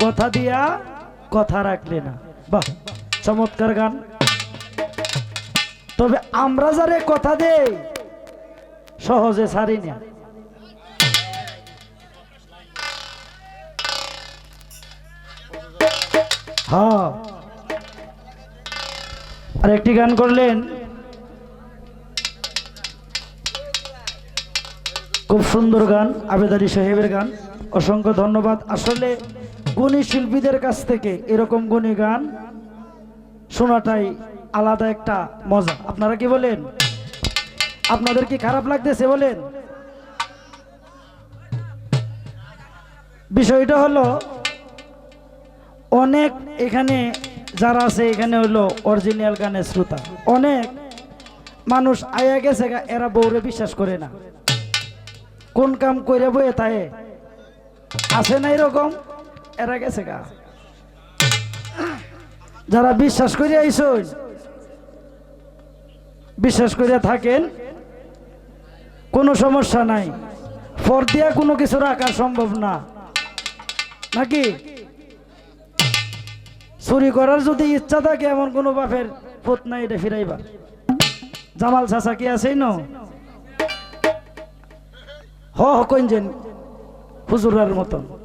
কথা দিয়া কথা রাখলে না। বাহ, চমৎকার গান। তবে আমরা যারে কথা দেই, সহজে ছাড়ি না। হ্যাঁ। আর একটি গান করলেন। খুব সুন্দর গান, আবেদারি সাহেবের গান। অসংখ্য ধন্যবাদ। আসলে গুণী শিল্পীদের কাছ থেকে এরকম গুণী গান শোনাটাই আলাদা একটা মজা। আপনারা কি বলেন? আপনাদের কি খারাপ লাগতেছে বলেন? বিষয়টা হলো, অনেক এখানে যারা আছে, এখানে হলো অরিজিনাল গানের শ্রোতা। অনেক মানুষ আয়া গেছে এরা বউরে বিশ্বাস করে না। কোন কাম করে বয়ে তাই আছে না এরকম? এরা গেছে গা। যারা বিশ্বাস করে আইসন বিশ্বাস করে থাকেন, কোনো সমস্যা নাই। ফর দিয়া কোনো কিছু রাখা সম্ভব না। নাকি? চুরি করার যদি ইচ্ছা থাকে, এমন কোনো বাপের পুত নাই, এটা ফিরাইবা। জামাল চাচা কি আছে ন? হ হ কইনজেন হুজুরার মতন।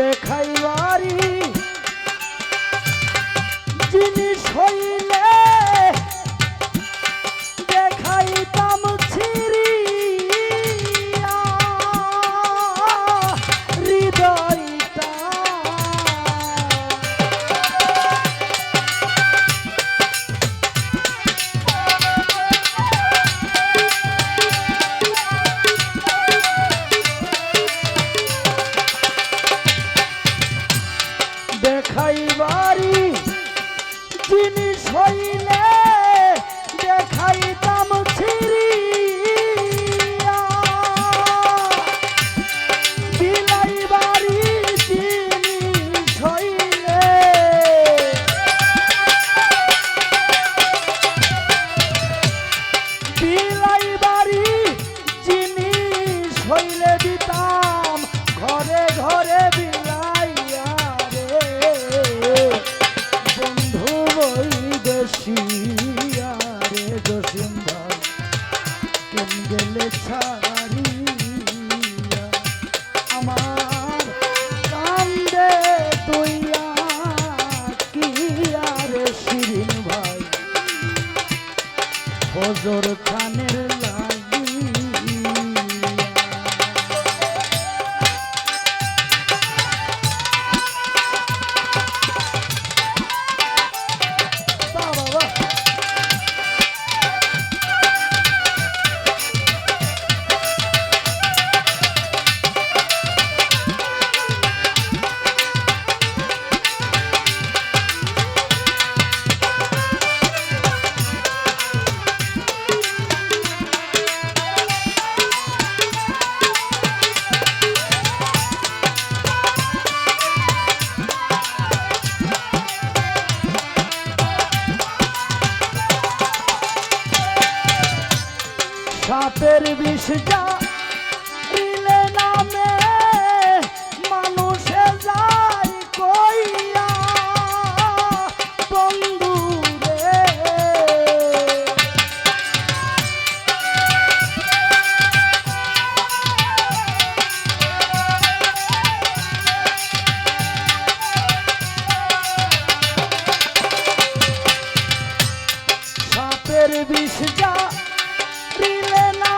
দেখাইবারি ফজর যা দিলে নামে মানুষে যাই কইয়া বন্ধু রে। সাপের বিষ যা দিলে না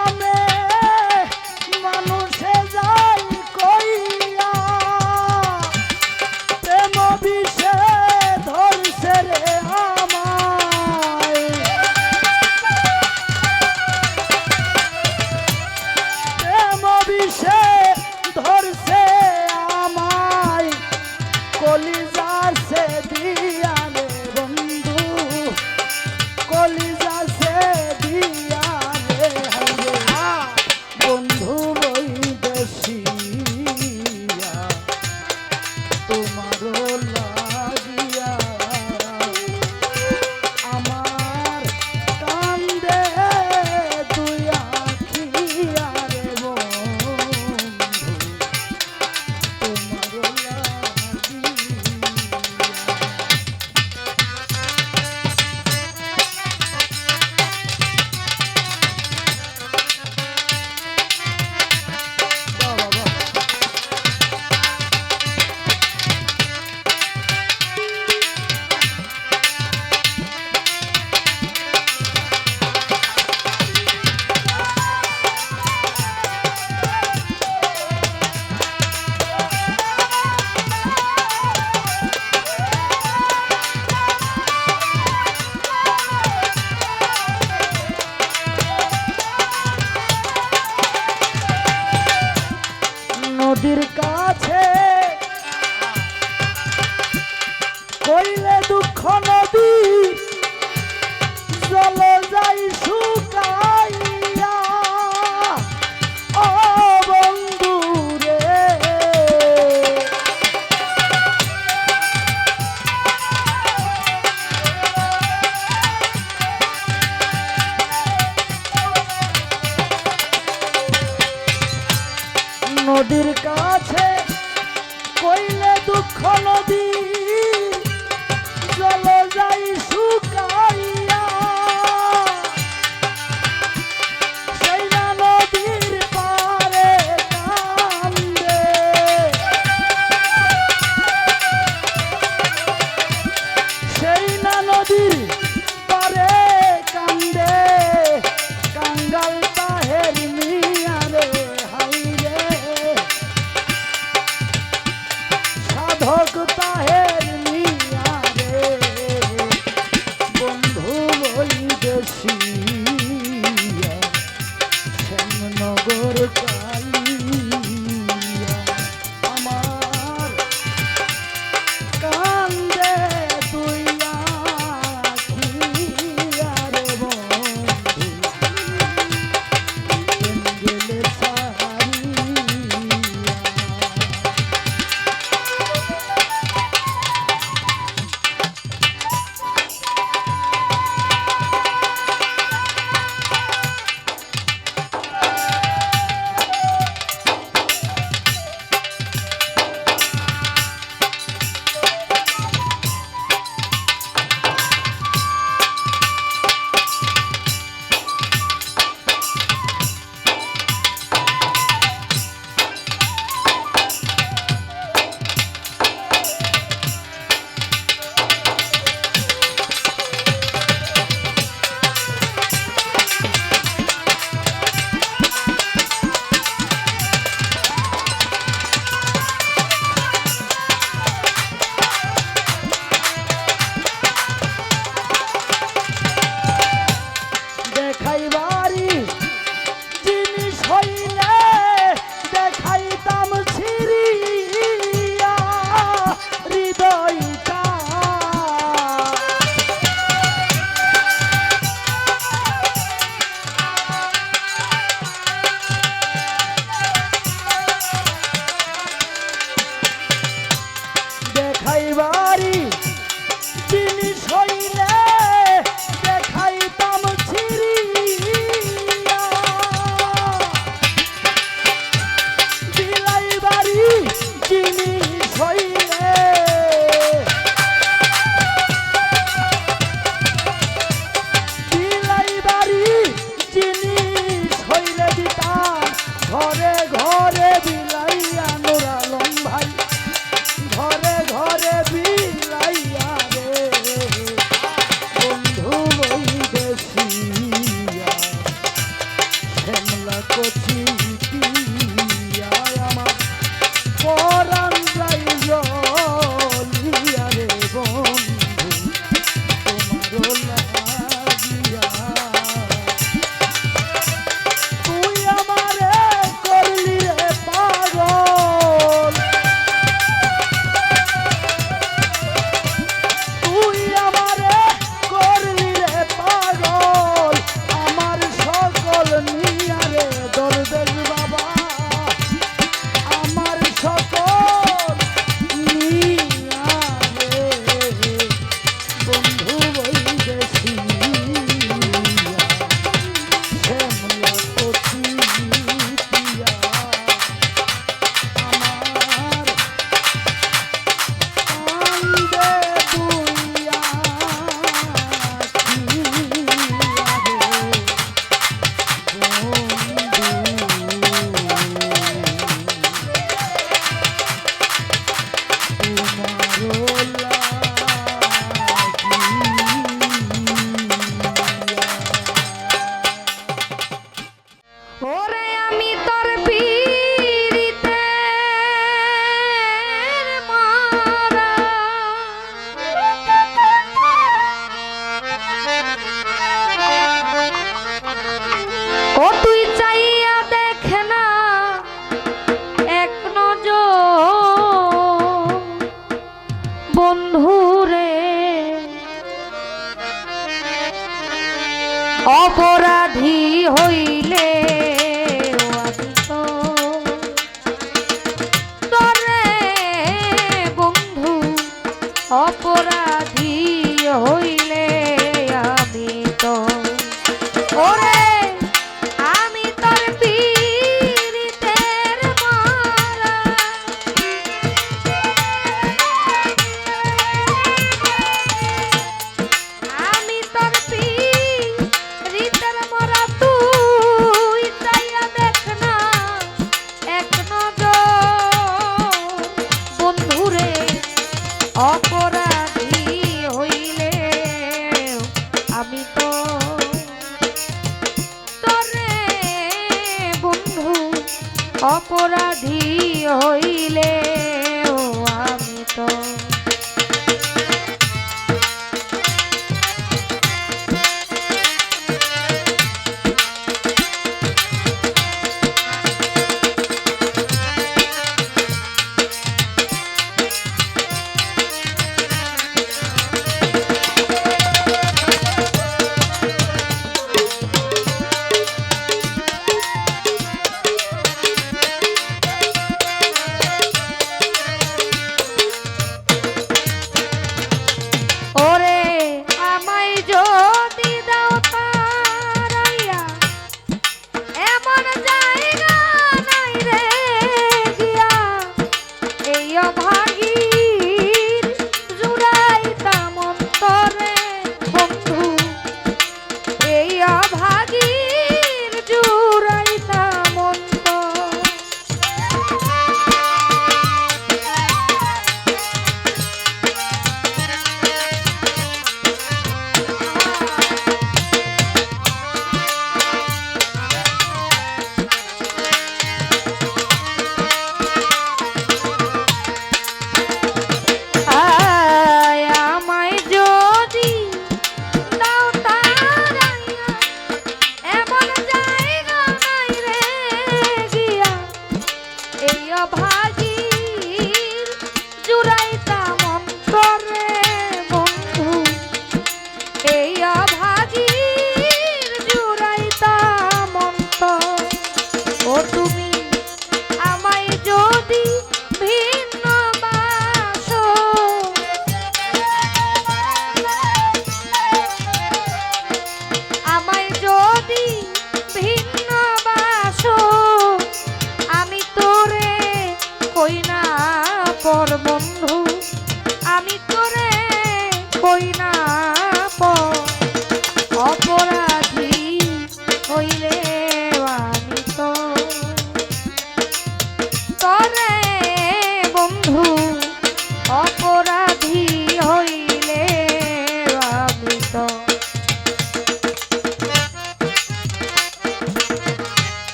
তোমার নদীর কাছে কইলে দুঃখ নদী ধক অপরাধী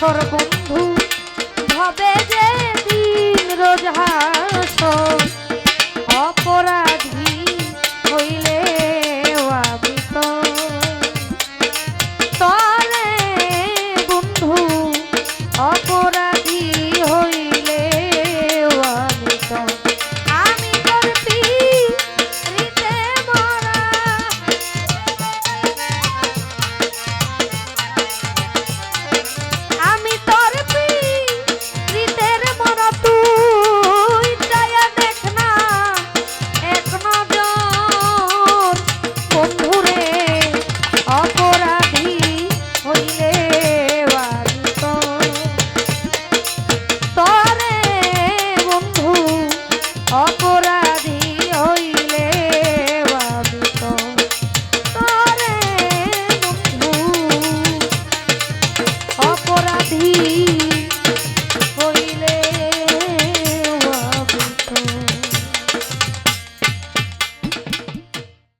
por